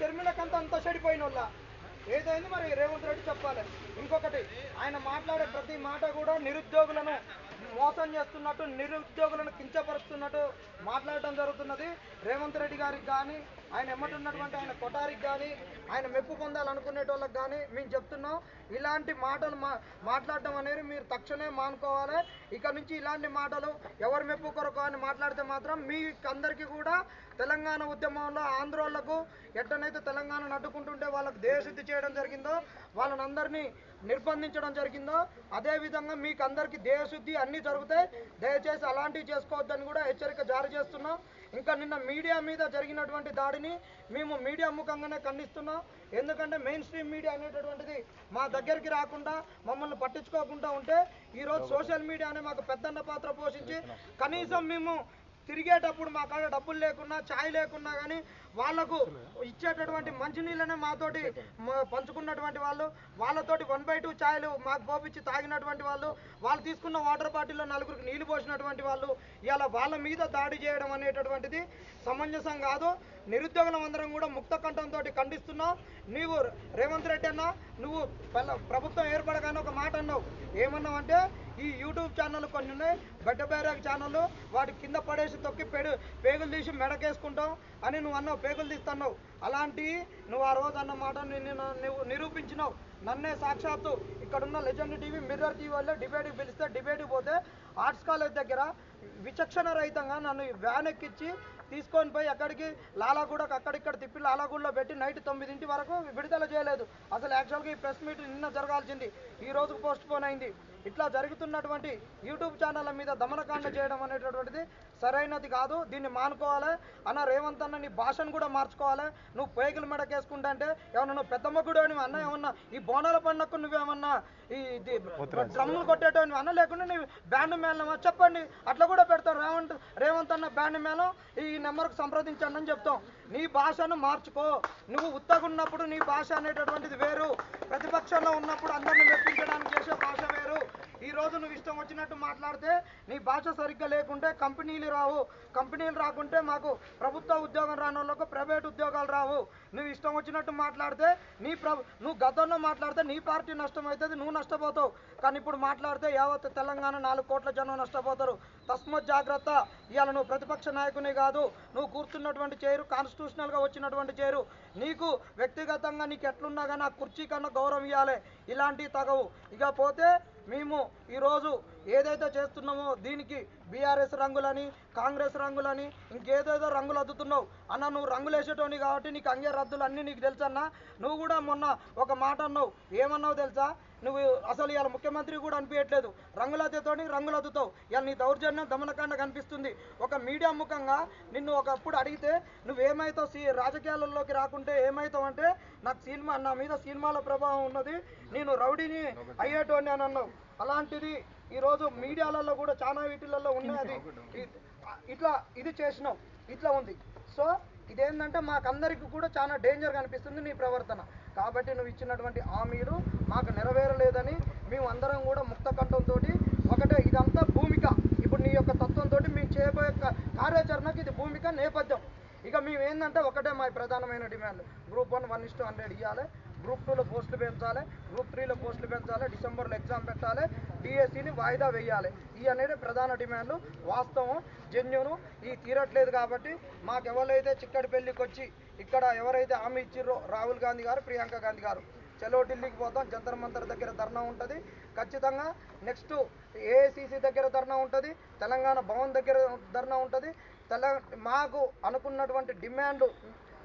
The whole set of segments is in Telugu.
షర్మిలకంతా అంతా చెడిపోయిన వాళ్ళ ఏదైంది మరి? రేవంత్ రెడ్డి చెప్పాలి. ఇంకొకటి ఆయన మాట్లాడే ప్రతి మాట కూడా నిరుద్యోగులను మోసం చేస్తున్నట్టు నిరుద్యోగులను కించపరుస్తున్నట్టు మాట్లాడటం జరుగుతున్నది. రేవంత్ రెడ్డి గారికి కానీ ఆయన ఎమ్మటున్నటువంటి ఆయన కొటారికి కానీ ఆయన మెప్పు పొందాలనుకునేటోళ్ళకి కానీ మేము చెప్తున్నాం. ఇలాంటి మాటలు మా మాట్లాడటం అనేది మీరు తక్షణమే మానుకోవాలి. ఇక నుంచి ఇలాంటి మాటలు ఎవరి మెప్పు కొరకు అని మాట్లాడితే మాత్రం మీకందరికీ కూడా తెలంగాణ ఉద్యమంలో ఆంధ్రోళ్ళకు ఎట్టనైతే తెలంగాణ అడ్డుకుంటుంటే వాళ్ళకు దేశశుద్ధి చేయడం జరిగిందో వాళ్ళని అందరినీ నిర్బంధించడం జరిగిందో అదేవిధంగా మీకు అందరికీ దేశశుద్ధి అన్నీ జరుగుతాయి. దయచేసి అలాంటివి చేసుకోవద్దని కూడా హెచ్చరిక జారీ చేస్తున్నాం. ఇంకా నిన్న మీడియా మీద జరిగినటువంటి దాడిని మేము మీడియా ముఖంగానే ఖండిస్తున్నాం. ఎందుకంటే మెయిన్ స్ట్రీమ్ మీడియా అనేటటువంటిది మా దగ్గరికి రాకుండా మమ్మల్ని పట్టించుకోకుండా ఉంటే ఈరోజు సోషల్ మీడియానే మాకు పెద్దన్న పాత్ర పోషించి కనీసం మేము తిరిగేటప్పుడు మా కాడ డబ్బులు లేకున్నా ఛాయ్ లేకున్నా కానీ వాళ్ళకు ఇచ్చేటటువంటి మంచినీళ్ళనే మాతోటి పంచుకున్నటువంటి వాళ్ళు వాళ్ళతోటి వన్ బై టూ ఛాయ్లు మాకు పోపించి తాగినటువంటి వాళ్ళు వాళ్ళు తీసుకున్న వాటర్ బాటిల్లో నలుగురికి నీళ్ళు పోసినటువంటి వాళ్ళు ఇలా వాళ్ళ మీద దాడి చేయడం అనేటటువంటిది సమంజసం కాదు. నిరుద్యోగులం అందరం కూడా ముక్త కంఠంతో ఖండిస్తున్నావు నీవు రేవంత్ రెడ్డి అన్న నువ్వు ప్రభుత్వం ఏర్పడగానే ఒక మాట అన్నావు. ఏమన్నావు అంటే ఈ యూట్యూబ్ ఛానల్ కొన్ని ఉన్నాయి గడ్డ బైరాగ్ ఛానల్ వాటి కింద పడేసి తొక్కి పెడు పేగులు తీసి మెడకేసుకుంటాం అని నువ్వు అన్నావు పేగులు తీస్తున్నావు. అలాంటి నువ్వు ఆ రోజు అన్న మాట నువ్వు నిరూపించినావు. నన్నే సాక్షాత్తు ఇక్కడున్న లెజెండ్ టీవీ మిర్రర్ టీవీ వల్ల డిబేట్కి పిలిస్తే డిబేట్కి పోతే ఆర్ట్స్ కాలేజ్ దగ్గర విచక్షణ రహితంగా నన్ను వ్యాన్ ఎక్కించి తీసుకొని పోయి అక్కడికి లాలాగూడకు అక్కడిక్కడ తిప్పి లాలాగూడలో పెట్టి నైట్ తొమ్మిదింటి వరకు విడుదల చేయలేదు. అసలు యాక్చువల్గా ఈ ప్రెస్ మీట్ నిన్న జరగాల్సింది. ఈ రోజుకు పోస్ట్ పోన్ అయింది. ఇట్లా జరుగుతున్నటువంటి యూట్యూబ్ ఛానళ్ళ మీద దమనకాండ చేయడం అనేటటువంటిది సరైనది కాదు. దీన్ని మానుకోవాలి. అన్న రేవంత్ అన్న నీ భాషను కూడా మార్చుకోవాలి. నువ్వు పేగుల మెడకేసుకుంటా అంటే ఏమన్నా నువ్వు పెద్ద మొగ్గుడు అని అన్న ఏమన్నా? ఈ బోనాల పండుగకు నువ్వేమన్నా ఈ డ్రమ్ములు కొట్టేటో అన్న లేకుండా నీ బ్యాండ్ మేళమా చెప్పండి. అట్లా కూడా పెడతాం రేవంత్ రేవంత్ అన్న బ్యాండ్ మేళం. ఈ ఈ నెంబర్కు సంప్రదించండి అని చెప్తాం. నీ భాషను మార్చుకో. నువ్వు ఉత్తగున్నప్పుడు నీ భాష అనేటటువంటిది వేరు. ప్రతిపక్షంలో ఉన్నప్పుడు అందరిని మెప్పించడానికి చేసే భాష వేరు. ఈ రోజు నువ్వు ఇష్టం వచ్చినట్టు మాట్లాడితే నీ భాష సరిగ్గా లేకుంటే కంపెనీలు రావు. కంపెనీలు రాకుంటే మాకు ప్రభుత్వ ఉద్యోగం రాని వాళ్ళకు ప్రైవేట్ ఉద్యోగాలు రావు. నువ్వు ఇష్టం వచ్చినట్టు మాట్లాడితే నీ ప్ర నువ్వు గతంలో మాట్లాడితే నీ పార్టీ నష్టం అవుతుంది నువ్వు నష్టపోతావు. కానీ ఇప్పుడు మాట్లాడితే యావత్ తెలంగాణ నాలుగు కోట్ల జనం నష్టపోతారు. తస్మత్ జాగ్రత్త. ఇవాళ నువ్వు ప్రతిపక్ష నాయకుని కాదు. నువ్వు కూర్చున్నటువంటి చేరు కాన్స్టిట్యూషనల్గా వచ్చినటువంటి చేరు. నీకు వ్యక్తిగతంగా నీకు ఎట్లున్నా కానీ ఆ కుర్చీ కన్నా గౌరవం ఇవ్వాలి. ఇలాంటివి తగవు. ఇక పోతే మేము ఈరోజు ఏదైతే చేస్తున్నామో దీనికి బీఆర్ఎస్ రంగులని కాంగ్రెస్ రంగులని ఇంకేదేదో రంగులు అద్దుతున్నావు. అన్న నువ్వు రంగులు వేసేటోని కాబట్టి నీకు అంగే రద్దులు అన్నీ నీకు తెలుసన్నా? నువ్వు కూడా మొన్న ఒక మాట అన్నావు. ఏమన్నావు తెలుసా? నువ్వు అసలు ఇవాళ ముఖ్యమంత్రి కూడా అనిపించట్లేదు రంగులద్దతోని రంగులు అద్దుతావు. ఇవాళ నీ దౌర్జన్యం దమనకాండ కనిపిస్తుంది. ఒక మీడియా ముఖంగా నిన్ను ఒకప్పుడు అడిగితే నువ్వేమైతావు సీ రాజకీయాలలోకి రాకుంటే ఏమవుతావు అంటే నాకు సినిమా నా మీద సినిమాల ప్రభావం ఉన్నది. నేను రౌడీని అయ్యేటోని అని అన్నావు. అలాంటిది ఈరోజు మీడియాలలో కూడా చాలా వీటిలలో ఉన్నది ఇట్లా ఇది చేసినావు ఇట్లా ఉంది. సో ఇదేంటంటే మాకందరికి కూడా చాలా డేంజర్ కనిపిస్తుంది నీ ప్రవర్తన. కాబట్టి నువ్వు ఇచ్చినటువంటి హామీలు మాకు నెరవేరలేదని మేము అందరం కూడా ముక్త కంఠంతో ఒకటే ఇదంతా భూమిక. ఇప్పుడు నీ యొక్క తత్వంతో మేము చేయబోయే కార్యాచరణకి ఇది భూమిక నేపథ్యం. ఇక మేము ఏంటంటే ఒకటే మా ప్రధానమైన డిమాండ్. గ్రూప్ వన్ వన్ ఇస్టు హండ్రెడ్ ఇవ్వాలి గ్రూప్ టూలో పోస్టులు పెంచాలి గ్రూప్ త్రీలో పోస్టులు పెంచాలి డిసెంబర్లో ఎగ్జామ్ పెట్టాలి డిఎస్సిని వాయిదా వేయాలి. ఈ అనేది ప్రధాన డిమాండ్లు. వాస్తవం జెన్యును ఈ తీరట్లేదు కాబట్టి మాకు ఎవరైతే చిక్కడి పెళ్ళికి వచ్చి ఇక్కడ ఎవరైతే హామీ ఇచ్చిర్రో రాహుల్ గాంధీ గారు ప్రియాంక గాంధీ గారు. చలో ఢిల్లీకి పోతాం జంతర్ మంతర్ దగ్గర ధర్నా ఉంటుంది. ఖచ్చితంగా నెక్స్ట్ ఏఐసిసి దగ్గర ధర్నా ఉంటుంది తెలంగాణ భవన్ దగ్గర ధర్నా ఉంటుంది. తెల మాకు అనుకున్నటువంటి డిమాండ్లు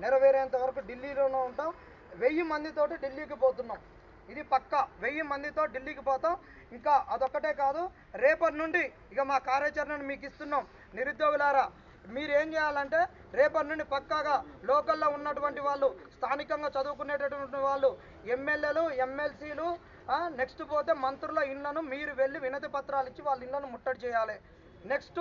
నెరవేరేంత వరకు ఢిల్లీలోనే ఉంటాం. వెయ్యి మందితోటి ఢిల్లీకి పోతున్నాం. ఇది పక్క. వెయ్యి మందితో ఢిల్లీకి పోతాం. ఇంకా అదొక్కటే కాదు రేపటి నుండి ఇక మా కార్యాచరణను మీకు ఇస్తున్నాం. నిరుద్యోగులారా మీరు ఏం చేయాలంటే రేపటి నుండి పక్కాగా లోకల్లో ఉన్నటువంటి వాళ్ళు స్థానికంగా చదువుకునేటటువంటి వాళ్ళు ఎమ్మెల్యేలు ఎమ్మెల్సీలు నెక్స్ట్ పోతే మంత్రుల ఇళ్ళను మీరు వెళ్ళి వినతి పత్రాలు ఇచ్చి వాళ్ళ ఇళ్ళను ముట్టడి చేయాలి. నెక్స్ట్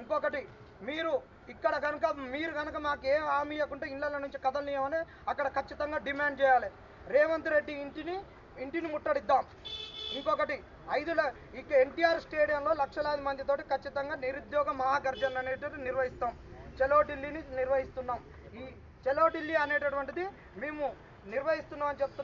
ఇంకొకటి మీరు ఇక్కడ కనుక మీరు కనుక మాకు ఏ హామీ ఇవ్వకుంటే ఇళ్ళ నుంచి కదలనీయమని అక్కడ ఖచ్చితంగా డిమాండ్ చేయాలి. రేవంత్ రెడ్డి ఇంటిని ఇంటిని ముట్టడిద్దాం. ఇంకొకటి ఐదు ఇక ఎన్టీఆర్ స్టేడియంలో లక్షలాది మందితోటి ఖచ్చితంగా నిరుద్యోగ మహాగర్జన అనేటువంటి నిర్వహిస్తాం. చలో ఢిల్లీని నిర్వహిస్తున్నాం. ఈ చలో ఢిల్లీ అనేటటువంటిది మేము నిర్వహిస్తున్నాం అని చెప్తున్నాం.